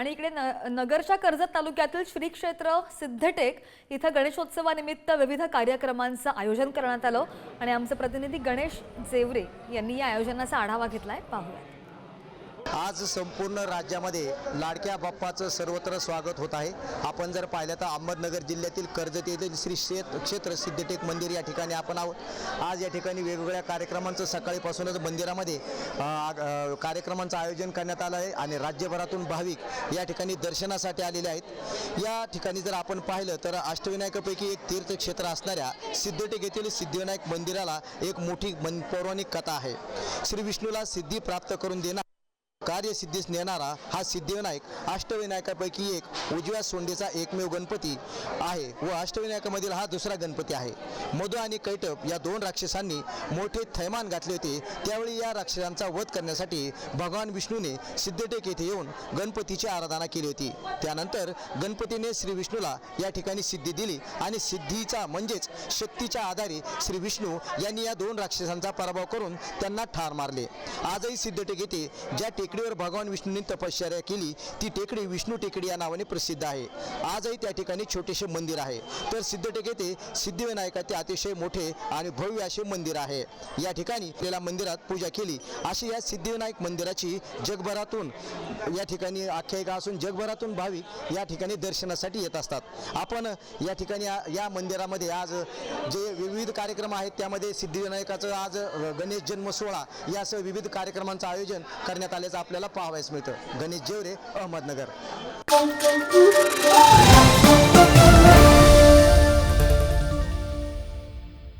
आणि इकडे न नगरच्या कर्जत तालुक्यातील श्री क्षेत्र सिद्धटेक इथं गणेशोत्सवानिमित्त विविध कार्यक्रमांचं आयोजन करण्यात आलं. आणि आमचे प्रतिनिधी गणेश जेवरे यांनी या आयोजनाचा आढावा घेतलाय. पाहूया आज संपूर्ण राज्यामध्ये लाडक्या बाप्पाचं सर्वत्र स्वागत होत आहे. आपण जर पाहिलं तर अहमदनगर जिल्ह्यातील कर्जत येथील श्री क्षेत्र क्षेत्र सिद्धटेक मंदिर या ठिकाणी आपण आहोत. आज या ठिकाणी वेगवेगळ्या कार्यक्रमांचं सकाळीपासूनच मंदिरामध्ये कार्यक्रमांचं आयोजन करण्यात आलं आहे आणि राज्यभरातून भाविक या ठिकाणी दर्शनासाठी आलेले आहेत. या ठिकाणी जर आपण पाहिलं तर अष्टविनायकापैकी एक तीर्थक्षेत्र असणाऱ्या सिद्धटेक येथील सिद्धिविनायक मंदिराला एक मोठी मन पौराणिक कथा आहे. श्री विष्णूला सिद्धी प्राप्त करून देणार कार्यसिद्धीस नेणारा हा सिद्धिविनायक अष्टविनायकापैकी एक उजव्या सोंडेचा एकमेव गणपती आहे व अष्टविनायकामधील हा दुसरा गणपती आहे. मधु आणि कैटप या दोन राक्षसांनी मोठे थैमान घातले होते. त्यावेळी या राक्षसांचा वध करण्यासाठी भगवान विष्णूने सिद्धटेक येथे येऊन गणपतीची आराधना केली होती. त्यानंतर गणपतीने श्री विष्णूला या ठिकाणी सिद्धी दिली आणि सिद्धीचा म्हणजेच शक्तीच्या आधारे श्री विष्णू यांनी या दोन राक्षसांचा पराभव करून त्यांना ठार मारले. आजही सिद्धटेक येथे ज्या टेकडीवर भगवान विष्णूंनी तपश्चर्या केली. ती टेकडी विष्णू टेकडी या नावाने प्रसिद्ध आहे. आजही त्या ठिकाणी छोटेसे मंदिर आहे. तर सिद्धटेक येथे सिद्धिविनायकाचे अतिशय मोठे आणि भव्य असे मंदिर आहे. या ठिकाणी आपल्याला मंदिरात पूजा केली. अशी या सिद्धिविनायक मंदिराची जगभरातून या ठिकाणी आख्यायिका असून जगभरातून भाविक या ठिकाणी दर्शनासाठी येत असतात. आपण या ठिकाणी या- मंदिरामध्ये आज जे विविध कार्यक्रम आहेत त्यामध्ये सिद्धिविनायकाचं आज गणेश जन्म सोहळा यासह विविध कार्यक्रमांचं आयोजन करण्यात आल्याचं आपल्याला पाहावयास मिळतं. गणेश जेवरे अहमदनगर.